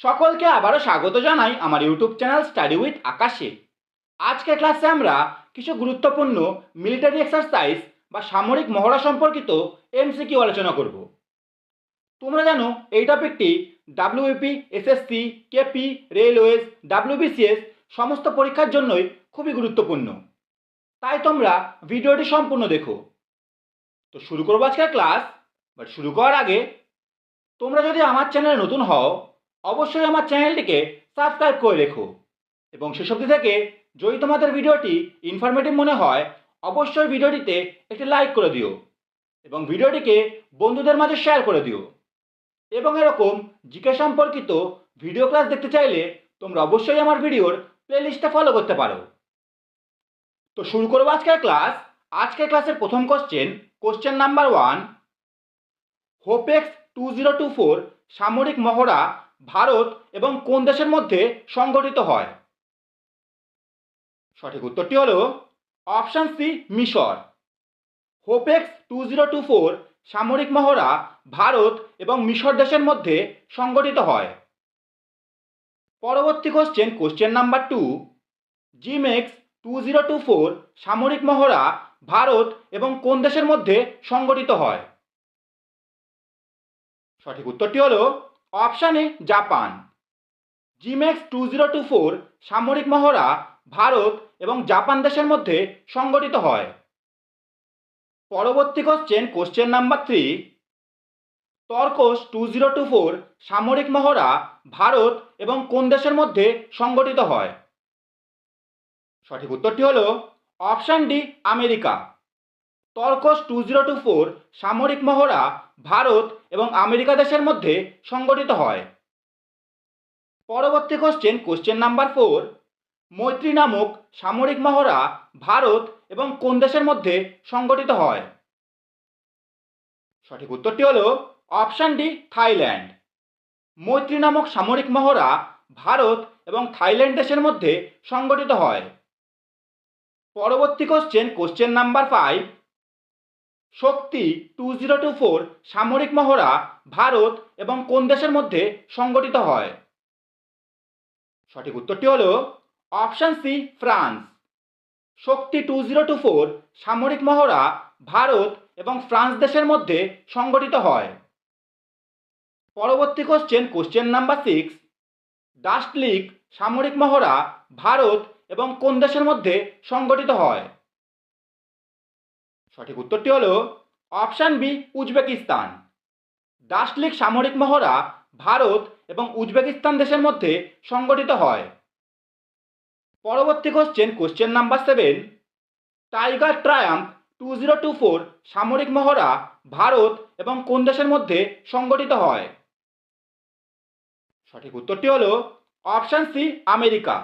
সকলকে আবারও স্বাগত জানাই আমার ইউটিউব চ্যানেল স্টাডি উইথ আকাশে। আজকের ক্লাসে আমরা কিছু গুরুত্বপূর্ণ মিলিটারি এক্সারসাইজ বা সামরিক মহড়া সম্পর্কিত এমসিকিউ আলোচনা করব। তোমরা জানো, এই টপিকটি WP SSC KP railways WBCS সমস্ত পরীক্ষার জন্যই খুবই গুরুত্বপূর্ণ। তাই তোমরা ভিডিওটি সম্পূর্ণ দেখো। তো শুরু করব আজকের ক্লাস বাট শুরু করার আগে তোমরা যদি আমার চ্যানেলে নতুন হও অবশ্যই আমার চ্যানেলটিকে সাবস্ক্রাইব করে রেখো। এবং অবধি থেকে যদি তোমাদের ভিডিওটি ইনফরমেটিভ মনে হয়, অবশ্যই ভিডিওটিতে একটি লাইক করে দিও এবং ভিডিওটিকে বন্ধুদের মাঝে শেয়ার করে দিও। এবং এরকম জিকে সম্পর্কিত ভিডিও ক্লাস দেখতে চাইলে তোমরা অবশ্যই আমার ভিডিওর প্লেলিস্টে ফলো করতে পারো। তো শুরু করব আজকের ক্লাস আজকের ক্লাসের প্রথম question question number one Hopex two zero two four সামরিক মহড়া ভারত এবং কোন দেশের মধ্যে সংগঠিত হয়? সঠিক উত্তরটি হল অপশান সি, মিশর। Hopex two zero two four সামরিক মহড়া ভারত এবং মিশর দেশের মধ্যে সংগঠিত হয়। পরবর্তী question question number two JIMEX two zero two four সামরিক মহড়া ভারত এবং কোন দেশের মধ্যে সংগঠিত হয়? সঠিক উত্তরটি হলো option A, Japan. JIMEX two zero two four, সামরিক মহড়া, ভারত এবং জাপান দেশের মধ্যে সংগঠিত হয়। পরবর্তী question question number three Tarkash two zero two four, সামরিক মহড়া, ভারত এবং কোন দেশের মধ্যে সংগঠিত হয়? সঠিক উত্তরটি হল option D, America. Tarkash two zero two four সামরিক মহড়া ভারত এবং আমেরিকা দেশের মধ্যে সংগঠিত হয়। পরবর্তী কোশ্চেন কোশ্চেন নাম্বার ফোর মৈত্রী নামক সামরিক মহড়া ভারত এবং কোন দেশের মধ্যে সংগঠিত হয়? সঠিক উত্তরটি হল অপশান ডি থাইল্যান্ড মৈত্রী নামক সামরিক মহড়া ভারত এবং থাইল্যান্ড দেশের মধ্যে সংগঠিত হয়। পরবর্তী question question number five Shakti two zero two four সামরিক মহড়া ভারত এবং কোন দেশের মধ্যে সংগঠিত হয়? সঠিক উত্তরটি হল option C, France. Shakti two zero two four সামরিক মহড়া ভারত এবং ফ্রান্স দেশের মধ্যে সংগঠিত হয়। পরবর্তী question question number six dust Dustlik সামরিক মহড়া ভারত এবং কোন দেশের মধ্যে সংগঠিত হয়? সঠিক উত্তরটি হলো অপশান বি, উজবেকিস্তান। ডাস্টলিক সামরিক মহড়া ভারত এবং উজবেকিস্তান দেশের মধ্যে সংগঠিত হয়। পরবর্তী question question number seven tiger triumph two zero two four সামরিক মহড়া ভারত এবং কোন দেশের মধ্যে সংগঠিত হয়? সঠিক উত্তরটি হল option C, America.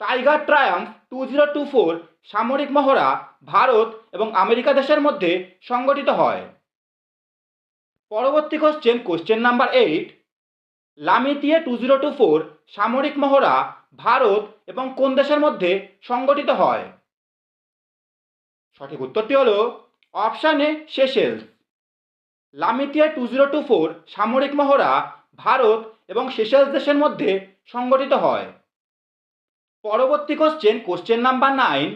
Tiger triumph two zero two four সামরিক মহড়া ভারত এবং আমেরিকা দেশের মধ্যে সংগঠিত হয়। পরবর্তী question question number eight Lamitiye two zero two four সামরিক মহড়া ভারত এবং কোন দেশের মধ্যে সংগঠিত হয়? সঠিক উত্তরটি হলো option A Seychelles Lamitiya two zero two four সামরিক মহড়া ভারত এবং সেশেলস দেশের মধ্যে সংগঠিত হয়। পরবর্তী question question number nine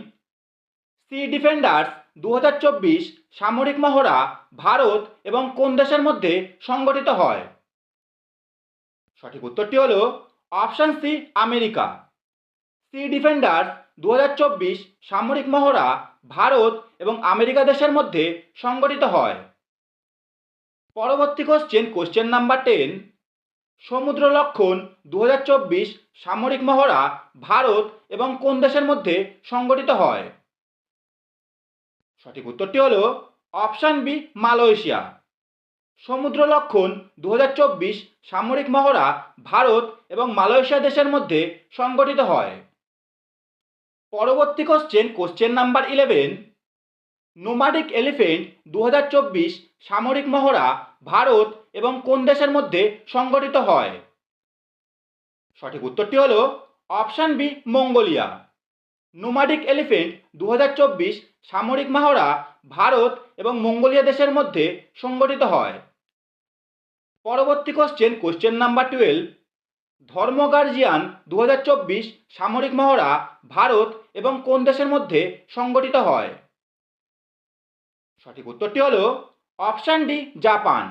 sea defenders দু হাজার চব্বিশ সামরিক মহড়া ভারত এবং কোন দেশের মধ্যে সংগঠিত হয়? সঠিক উত্তরটি হল option C, America. Sea, defenders. দু সামরিক মহড়া ভারত এবং আমেরিকা দেশের মধ্যে সংগঠিত হয়। পরবর্তী কোশ্চেন কোশ্চেন নাম্বার টেন সমুদ্র লক্ষণ। দু হাজার চব্বিশ সামরিক মহড়া ভারত এবং কোন দেশের মধ্যে সংগঠিত হয়? সঠিক উত্তরটি হলো অপশান বি, মালয়েশিয়া। সমুদ্র লক্ষণ দু হাজার চব্বিশ সামরিক মহড়া ভারত এবং মালয়েশিয়া দেশের মধ্যে সংগঠিত হয়। পরবর্তী question question number eleven nomadic elephant দু হাজার চব্বিশ সামরিক মহড়া ভারত এবং কোন দেশের মধ্যে সংগঠিত হয়? সঠিক উত্তরটি হলো option B, Mongolia. Nomadic elephant দু হাজার চব্বিশ সামরিক মহড়া ভারত এবং মঙ্গোলিয়া দেশের মধ্যে সংগঠিত হয়। পরবর্তী question question number twelve Dharma guardian দু হাজার চব্বিশ সামরিক মহড়া ভারত এবং কোন দেশের মধ্যে সংগঠিত হয়? সঠিক উত্তরটি হল option D Japan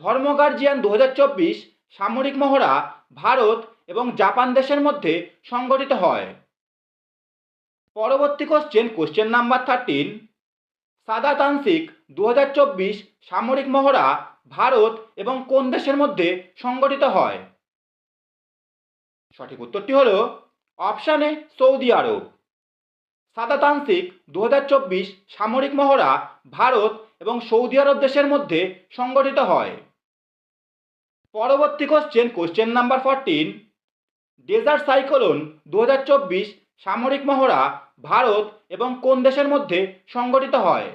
Dharma guardian দু হাজার চব্বিশ সামরিক মহড়া ভারত এবং জাপান দেশের মধ্যে সংগঠিত হয়। পরবর্তী কোশ্চেন কোশ্চেন নাম্বার থার্টিন সাদা তান্ত্রিক দু সামরিক মহড়া ভারত এবং কোন দেশের মধ্যে সংগঠিত হয়? সঠিক উত্তরটি হল অপশানে সৌদি আরব। সাদাতান্ত্রিক দু সামরিক মহড়া ভারত এবং সৌদি আরব দেশের মধ্যে সংগঠিত হয়। পরবর্তী question question number fourteen desert cyclone দু হাজার চব্বিশ সামরিক মহড়া ভারত এবং কোন দেশের মধ্যে সংগঠিত হয়?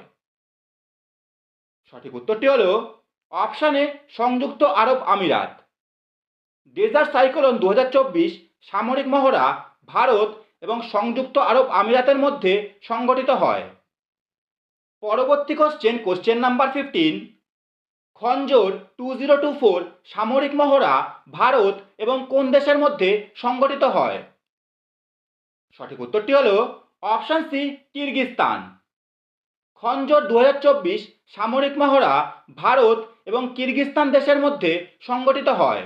সঠিক উত্তরটি হলো অপশানে সংযুক্ত আরব আমিরাত। ডেজার্ট সাইক্লোন দু হাজার চব্বিশ সামরিক মহড়া ভারত এবং সংযুক্ত আরব আমিরাতের মধ্যে সংগঠিত হয়। পরবর্তী question question number fifteen Khanjar two zero two four সামরিক মহড়া ভারত এবং কোন দেশের মধ্যে সংগঠিত হয়? সঠিক উত্তরটি হলো অপশান সি, কিরগিস্তান। খঞ্জর দু হাজার চব্বিশ সামরিক মহড়া ভারত এবং কিরগিস্তান দেশের মধ্যে সংগঠিত হয়।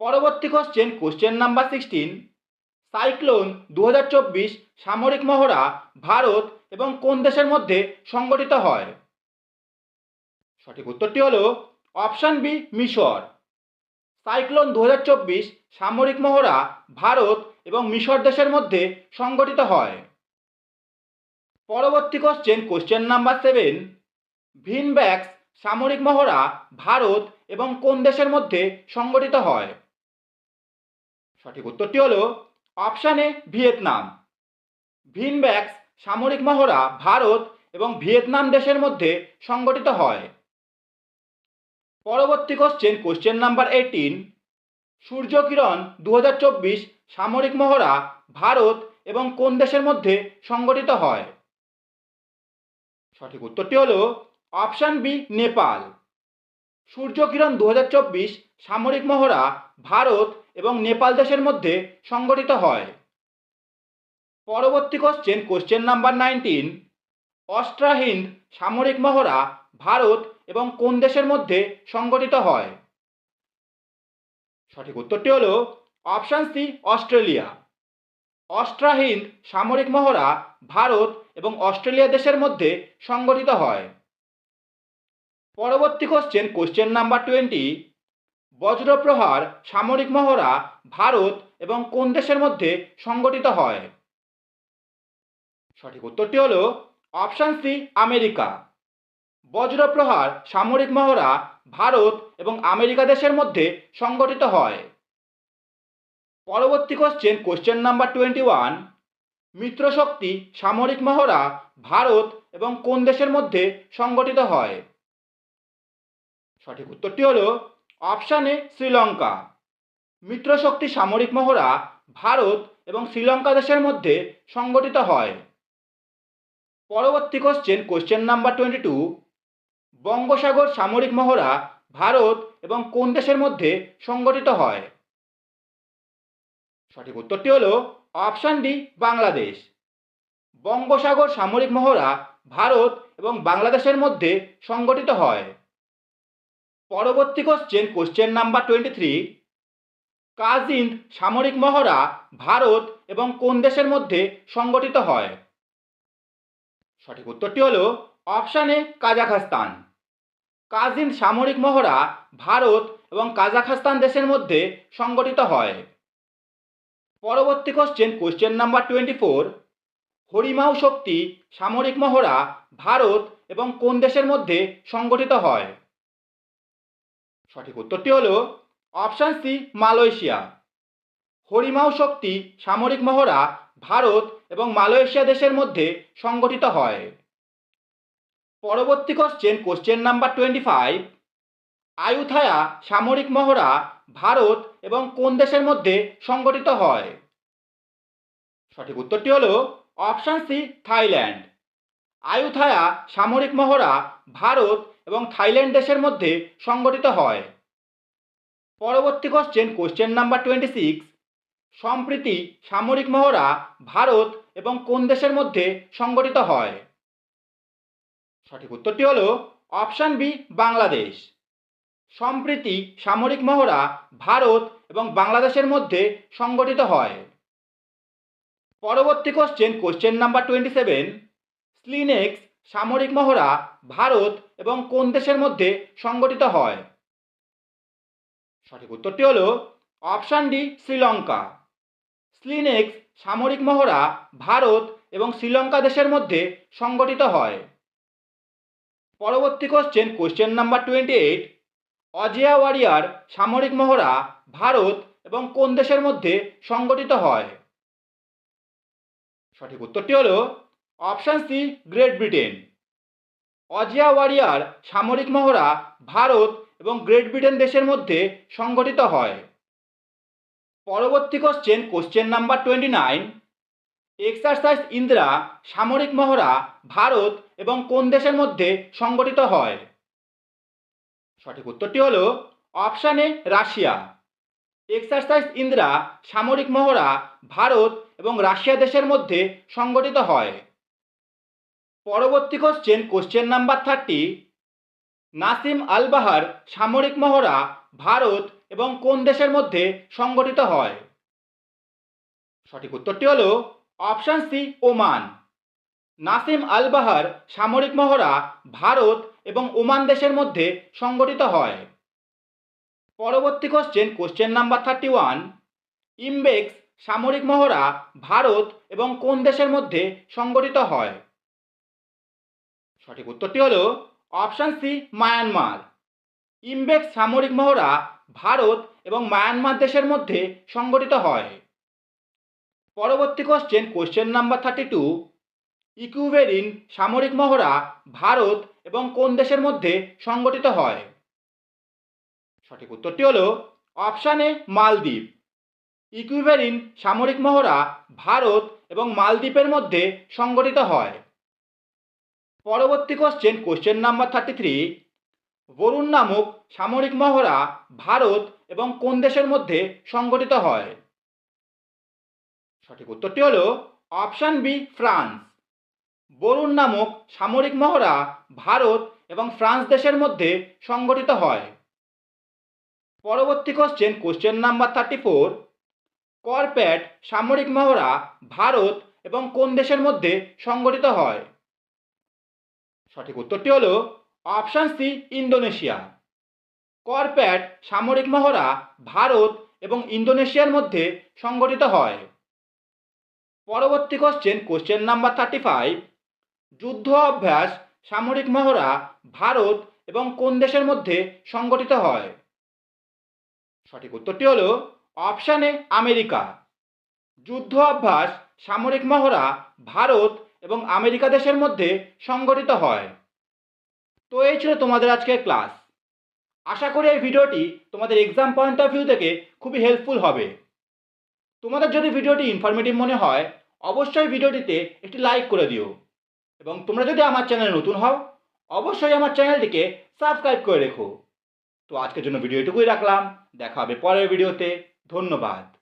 পরবর্তী question question number sixteen cyclone দু হাজার চব্বিশ সামরিক মহড়া ভারত এবং কোন দেশের মধ্যে সংগঠিত হয়? সঠিক উত্তরটি হল অপশান বি, মিশর। সাইক্লোন দু হাজার চব্বিশ সামরিক মহড়া ভারত এবং মিশর দেশের মধ্যে সংগঠিত হয়। পরবর্তী question question number seven VINBAX সামরিক মহড়া, ভারত এবং কোন দেশের মধ্যে সংগঠিত হয়? সঠিক উত্তরটি হল অপশানে ভিয়েতনাম। ভিনব্যাক্স সামরিক মহড়া, ভারত এবং ভিয়েতনাম দেশের মধ্যে সংগঠিত হয়। পরবর্তী question question number eighteen Suryakiran দু হাজার চব্বিশ সামরিক মহড়া ভারত এবং কোন দেশের মধ্যে সংগঠিত হয়? সঠিক উত্তরটি হল অপশান বি, নেপাল। সূর্যকিরণ দু হাজার চব্বিশ সামরিক মহড়া ভারত এবং নেপাল দেশের মধ্যে সংগঠিত হয়। পরবর্তী question question number nineteen AustraHind সামরিক মহড়া ভারত এবং কোন দেশের মধ্যে সংগঠিত হয়? সঠিক উত্তরটি হলো অপশান সি, অস্ট্রেলিয়া। অস্ট্রাহিন্দ সামরিক মহড়া ভারত এবং অস্ট্রেলিয়া দেশের মধ্যে সংগঠিত হয়। পরবর্তী question question number twenty Vajraprahar সামরিক মহড়া ভারত এবং কোন দেশের মধ্যে সংগঠিত হয়? সঠিক উত্তরটি হল অপশান সি, আমেরিকা। বজ্রপ্রহার, সামরিক মহড়া, ভারত এবং আমেরিকা দেশের মধ্যে সংগঠিত হয়। পরবর্তী question question number twenty one Mitrashakti সামরিক মহড়া, ভারত এবং কোন দেশের মধ্যে সংগঠিত হয়? সঠিক উত্তরটি হলো অপশানে শ্রীলঙ্কা। মিত্রশক্তি সামরিক মহড়া, ভারত এবং শ্রীলঙ্কা দেশের মধ্যে সংগঠিত হয়। পরবর্তী question question number twenty two Bongosagar সামরিক মহড়া ভারত এবং কোন দেশের মধ্যে সংগঠিত হয়? সঠিক উত্তরটি হল অপশান ডি, বাংলাদেশ। বঙ্গোসাগর সামরিক মহড়া ভারত এবং বাংলাদেশের মধ্যে সংগঠিত হয়। পরবর্তী question question number twenty three KAZIND সামরিক মহড়া ভারত এবং কোন দেশের মধ্যে সংগঠিত হয়? সঠিক উত্তরটি হলো অপশানে কাজাখস্তান। কাজিন সামরিক মহড়া ভারত এবং কাজাখস্তান দেশের মধ্যে সংগঠিত হয়। পরবর্তী question question number twenty four Harimau Shakti সামরিক মহড়া ভারত এবং কোন দেশের মধ্যে সংগঠিত হয়? সঠিক উত্তরটি হল option C, Malaysia. Harimau Shakti সামরিক মহড়া ভারত এবং মালয়েশিয়া দেশের মধ্যে সংগঠিত হয়। পরবর্তী question question number twenty five Ayutthaya সামরিক মহড়া ভারত এবং কোন দেশের মধ্যে সংগঠিত হয়? সঠিক উত্তরটি হল অপশান সি থাইল্যান্ড আয়ুথায়া সামরিক মহড়া ভারত এবং থাইল্যান্ড দেশের মধ্যে সংগঠিত হয়। পরবর্তী question question number twenty six Sampriti সামরিক মহড়া ভারত এবং কোন দেশের মধ্যে সংগঠিত হয়? সঠিক উত্তরটি হলো অপশান বি, বাংলাদেশ। সম্প্রীতি, সামরিক মহড়া, ভারত এবং বাংলাদেশের মধ্যে সংগঠিত হয়। পরবর্তী question question number twenty seven SLINEX সামরিক মহড়া, ভারত এবং কোন দেশের মধ্যে সংগঠিত হয়? সঠিক উত্তরটি হল অপশান ডি, শ্রীলঙ্কা। স্লিনেক্স সামরিক মহড়া, ভারত এবং শ্রীলঙ্কা দেশের মধ্যে সংগঠিত হয়। পরবর্তী question question number twenty eight Ajeya warrior সামরিক মহড়া ভারত এবং কোন দেশের মধ্যে সংগঠিত হয়? সঠিক উত্তরটি হলো option C Great Britain Ajeya warrior সামরিক মহড়া ভারত এবং গ্রেট ব্রিটেন দেশের মধ্যে সংগঠিত হয়। পরবর্তী question question number twenty nine exercise Indra সামরিক মহড়া, ভারত এবং কোন দেশের মধ্যে সংগঠিত হয়? সঠিক উত্তরটি হল অপশানে রাশিয়া। এক্সারসাইজ ইন্দ্রা সামরিক মহড়া, ভারত এবং রাশিয়া দেশের মধ্যে সংগঠিত হয়। পরবর্তী question question number thirty Naseem Al Bahr, সামরিক মহড়া, ভারত এবং কোন দেশের মধ্যে সংগঠিত হয়? সঠিক উত্তরটি হলো option C, Oman. Naseem Al Bahr সামরিক মহড়া ভারত এবং ওমান দেশের মধ্যে সংগঠিত হয়। পরবর্তী question question number thirty one IMBEX সামরিক মহড়া ভারত এবং কোন দেশের মধ্যে সংগঠিত হয়? সঠিক উত্তরটি হল অপশান সি, মায়ানমার। ইমবেক্স সামরিক মহড়া ভারত এবং মায়ানমার দেশের মধ্যে সংগঠিত হয়। পরবর্তী question question number thirty two Ekuverin সামরিক মহড়া ভারত এবং কোন দেশের মধ্যে সংগঠিত হয়? সঠিক উত্তরটি হলো অপশান এ মালদ্বীপ। ইকুইভেরিন সামরিক মহড়া ভারত এবং মালদ্বীপের মধ্যে সংগঠিত হয়। পরবর্তী question question number thirty three Varun নামক সামরিক মহড়া ভারত এবং কোন দেশের মধ্যে সংগঠিত হয়? সঠিক উত্তরটি হলো অপশান বি, ফ্রান্স। বরুণ নামক সামরিক মহড়া ভারত এবং ফ্রান্স দেশের মধ্যে সংগঠিত হয়। পরবর্তী question question number thirty four করপ্যাট সামরিক মহড়া ভারত এবং কোন দেশের মধ্যে সংগঠিত হয়? সঠিক উত্তরটি হল অপশান সি, ইন্দোনেশিয়া। করপ্যাট সামরিক মহড়া ভারত এবং ইন্দোনেশিয়ার মধ্যে সংগঠিত হয়। পরবর্তী question question number thirty five যুদ্ধ অভ্যাস, সামরিক মহড়া, ভারত এবং কোন দেশের মধ্যে সংগঠিত হয়? সঠিক উত্তরটি হলো অপশান এ আমেরিকা। যুদ্ধ অভ্যাস, সামরিক মহড়া, ভারত এবং আমেরিকা দেশের মধ্যে সংগঠিত হয়। তো এই ছিল তোমাদের আজকের ক্লাস আশা করি এই ভিডিওটি তোমাদের এক্সাম পয়েন্ট অফ ভিউ থেকে খুবই হেল্পফুল হবে। তোমাদের যদি ভিডিওটি ইনফরমেটিভ মনে হয়, অবশ্যই ভিডিওটিতে একটি লাইক করে দিও। এবং তোমরা যদি আমার চ্যানেলে নতুন হও, অবশ্যই আমার চ্যানেলটিকে সাবস্ক্রাইব করে রেখো। তো আজকের জন্য ভিডিও এটুকুই রাখলাম। দেখা হবে পরের ভিডিওতে। ধন্যবাদ।